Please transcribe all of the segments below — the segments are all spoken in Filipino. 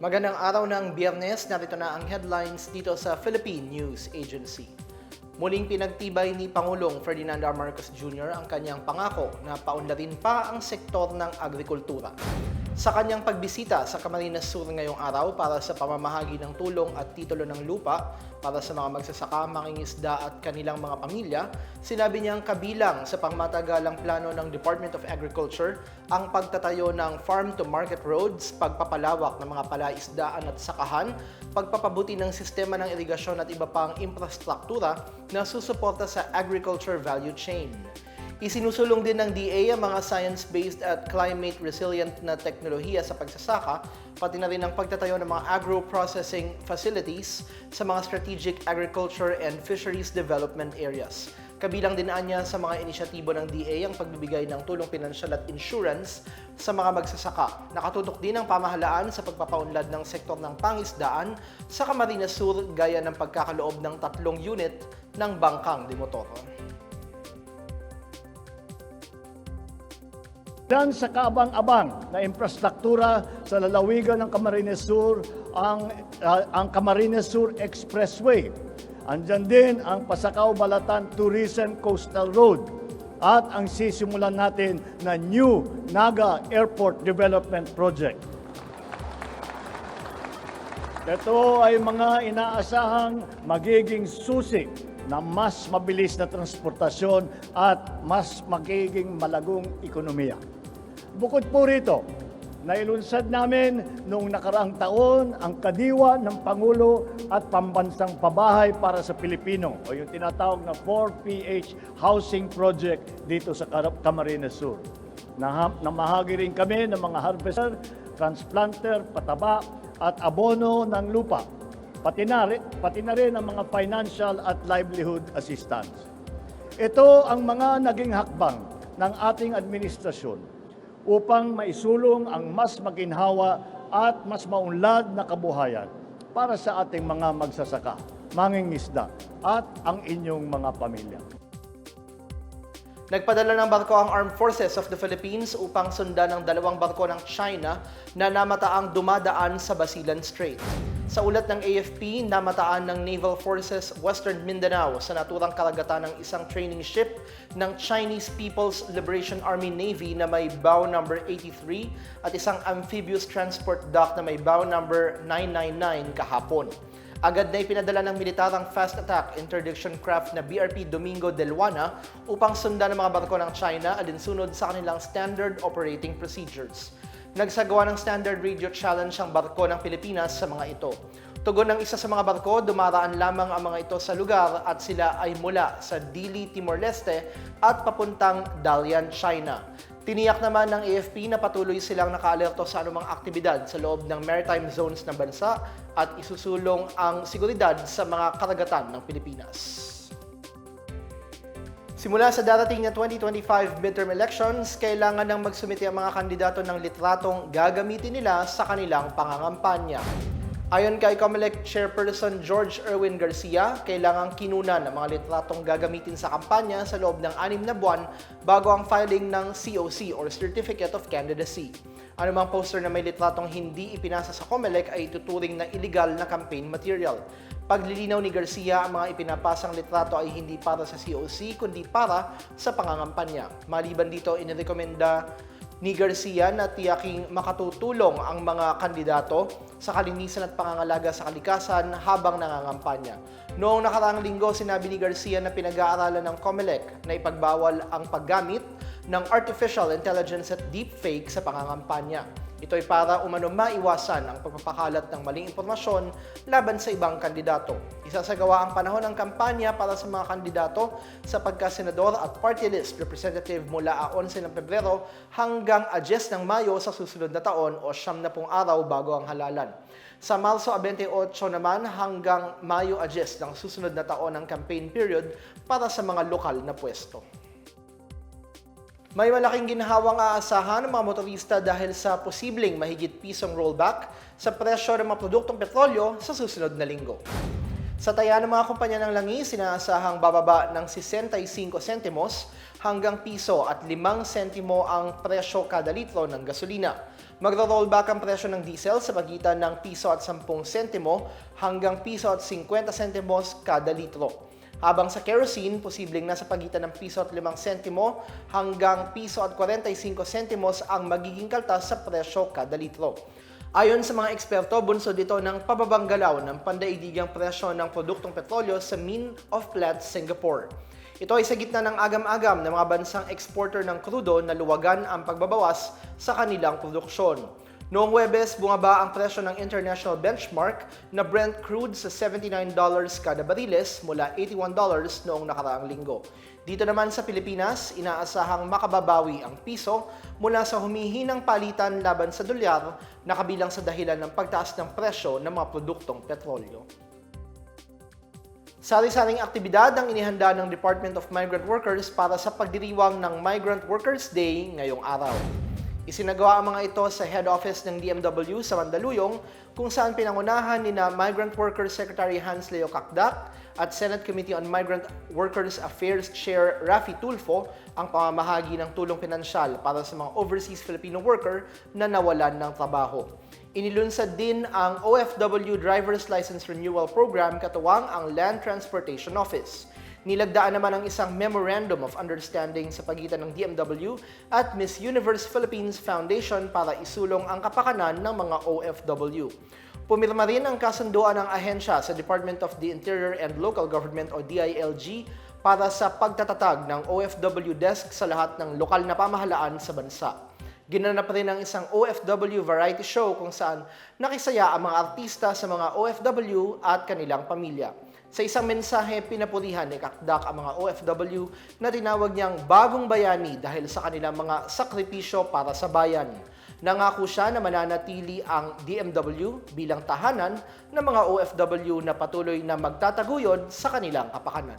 Magandang araw ng biyernes, narito na ang headlines dito sa Philippine News Agency. Muling pinagtibay ni Pangulong Ferdinand R. Marcos Jr. ang kanyang pangako na paunlarin pa ang sektor ng agrikultura. Sa kanyang pagbisita sa Camarines Sur ngayong araw para sa pamamahagi ng tulong at titulo ng lupa para sa mga magsasaka, mangingisda at kanilang mga pamilya, sinabi niyang kabilang sa pangmatagalang plano ng Department of Agriculture ang pagtatayo ng farm-to-market roads, pagpapalawak ng mga palaisdaan at sakahan, pagpapabuti ng sistema ng irigasyon at iba pang infrastruktura na susuporta sa agriculture value chain. Isinusulong din ng DA ang mga science-based at climate-resilient na teknolohiya sa pagsasaka, pati na rin ang pagtatayo ng mga agro-processing facilities sa mga strategic agriculture and fisheries development areas. Kabilang din niya sa mga inisyatibo ng DA ang pagbibigay ng tulong pinansyal at insurance sa mga magsasaka. Nakatutok din ang pamahalaan sa pagpapaunlad ng sektor ng pangisdaan sa Camarines Sur gaya ng pagkakaloob ng tatlong unit ng bangkang de motoro. Yan sa kaabang-abang na infrastruktura sa lalawigan ng Camarines Sur, ang, ah, ang Camarines Sur Expressway. Andyan din ang Pasakaw-Balatan Tourism Coastal Road at ang sisimulan natin na New Naga Airport Development Project. Ito ay mga inaasahang magiging susi na mas mabilis na transportasyon at mas magiging malagong ekonomiya. Bukod po rito, nailunsad namin noong nakaraang taon ang kadiwa ng Pangulo at pambansang pabahay para sa Pilipino o yung tinatawag na 4PH Housing Project dito sa Camarines Sur. Namahagi rin kami ng mga harvester, transplanter, pataba at abono ng lupa. Pati na, rin, pati na rin ang mga financial at livelihood assistance. Ito ang mga naging hakbang ng ating administrasyon upang maisulong ang mas maginhawa at mas maunlad na kabuhayan para sa ating mga magsasaka, mangingisda at ang inyong mga pamilya. Nagpadala ng barko ang Armed Forces of the Philippines upang sundan ang dalawang barko ng China na namataang dumadaan sa Basilan Strait. Sa ulat ng AFP, namataan ng Naval Forces Western Mindanao sa naturang karagatan ng isang training ship ng Chinese People's Liberation Army Navy na may bow number 83 at isang amphibious transport dock na may bow number 999 kahapon. Agad na ipinadala ng militarang fast attack interdiction craft na BRP Domingo Del Juana upang sundan ang mga barko ng China alinsunod sa kanilang standard operating procedures. Nagsagawa ng standard radio challenge ang barko ng Pilipinas sa mga ito. Tugon ng isa sa mga barko, dumaraan lamang ang mga ito sa lugar at sila ay mula sa Dili, Timor-Leste at papuntang Dalian, China. Tiniyak naman ng AFP na patuloy silang nakaalerto sa anumang aktibidad sa loob ng maritime zones ng bansa at isusulong ang seguridad sa mga karagatan ng Pilipinas. Simula sa darating na 2025 midterm elections, kailangan nang magsumite ang mga kandidato ng litratong gagamitin nila sa kanilang pangangampanya. Ayon kay COMELEC Chairperson George Erwin Garcia, kailangang kinunan ang mga litratong gagamitin sa kampanya sa loob ng anim na buwan bago ang filing ng COC or Certificate of Candidacy. Anumang poster na may litratong hindi ipinasa sa COMELEC ay tuturing na illegal na campaign material. Paglilinaw ni Garcia, ang mga ipinapasang litrato ay hindi para sa COC kundi para sa pangangampanya. Maliban dito, inirekomenda ni Garcia na tiyaking makatutulong ang mga kandidato sa kalinisan at pangangalaga sa kalikasan habang nangangampanya. Noong nakaraang linggo, sinabi ni Garcia na pinag-aaralan ng COMELEC na ipagbawal ang paggamit ng artificial intelligence at deepfake sa pangangampanya. Ito ay para umano maiwasan ang pagpapakalat ng maling impormasyon laban sa ibang kandidato. Isasagawa ang panahon ng kampanya para sa mga kandidato sa pagkasenador at party list representative mula 11 ng Pebrero hanggang 10 ng Mayo sa susunod na taon o siyam na pong araw bago ang halalan. Sa Marso 28 naman hanggang Mayo 10 ng susunod na taon ang campaign period para sa mga lokal na pwesto. May malaking ginhawang aasahan ng mga motorista dahil sa posibleng mahigit pisong rollback sa presyo ng mga produktong petrolyo sa susunod na linggo. Sa taya ng mga kumpanya ng langis, sinaasahang bababa ng 65 sentimos hanggang piso at 5 sentimo ang presyo kada litro ng gasolina. Magro-rollback ang presyo ng diesel sa pagitan ng piso at 10 sentimo hanggang piso at 50 sentimos kada litro. Habang sa kerosene, posibleng nasa pagitan ng piso at 5 sentimo hanggang piso at 45 sentimos ang magiging kaltas sa presyo kada litro. Ayon sa mga eksperto, bunsod ito ng pababang galaw ng pandaigdigang presyo ng produktong petrolyo sa Min of Platts, Singapore. Ito ay sa gitna ng agam-agam ng mga bansang exporter ng krudo na luwagan ang pagbabawas sa kanilang produksyon. Noong Webes, bumaba ang presyo ng international benchmark na Brent crude sa $79 kada bariles mula $81 noong nakaraang linggo. Dito naman sa Pilipinas, inaasahang makababawi ang piso mula sa humihinang palitan laban sa dolyar na kabilang sa dahilan ng pagtaas ng presyo ng mga produktong petrolyo. Sari-saring aktibidad ang inihanda ng Department of Migrant Workers para sa pagdiriwang ng Migrant Workers Day ngayong araw. Isinagawa ang mga ito sa head office ng DMW sa Mandaluyong kung saan pinangunahan ni na Migrant Workers Secretary Hans Leo Kakdak at Senate Committee on Migrant Workers Affairs Chair Rafi Tulfo ang pamamahagi ng tulong pinansyal para sa mga overseas Filipino worker na nawalan ng trabaho. Inilunsad din ang OFW Driver's License Renewal Program katuwang ang Land Transportation Office. Nilagdaan naman ang isang Memorandum of Understanding sa pagitan ng DMW at Miss Universe Philippines Foundation para isulong ang kapakanan ng mga OFW. Pumirma rin ang kasunduan ng ahensya sa Department of the Interior and Local Government o DILG para sa pagtatatag ng OFW desk sa lahat ng lokal na pamahalaan sa bansa. Ginanap rin ang isang OFW variety show kung saan nakisaya ang mga artista sa mga OFW at kanilang pamilya. Sa isang mensahe, pinapurihan ni Kakdak ang mga OFW na tinawag niyang bagong bayani dahil sa kanilang mga sakripisyo para sa bayan. Nangako siya na mananatili ang DMW bilang tahanan ng mga OFW na patuloy na magtataguyod sa kanilang kapakanan.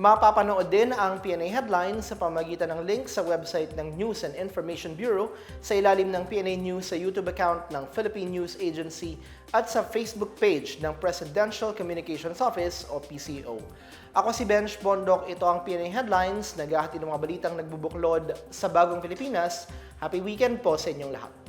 Mapapanood din ang PNA Headlines sa pamagitan ng link sa website ng News and Information Bureau sa ilalim ng PNA News sa YouTube account ng Philippine News Agency at sa Facebook page ng Presidential Communications Office o PCO. Ako si Bench Bondok, ito ang PNA Headlines, naghahati ng mga balitang nagbubuklod sa bagong Pilipinas. Happy weekend po sa inyong lahat.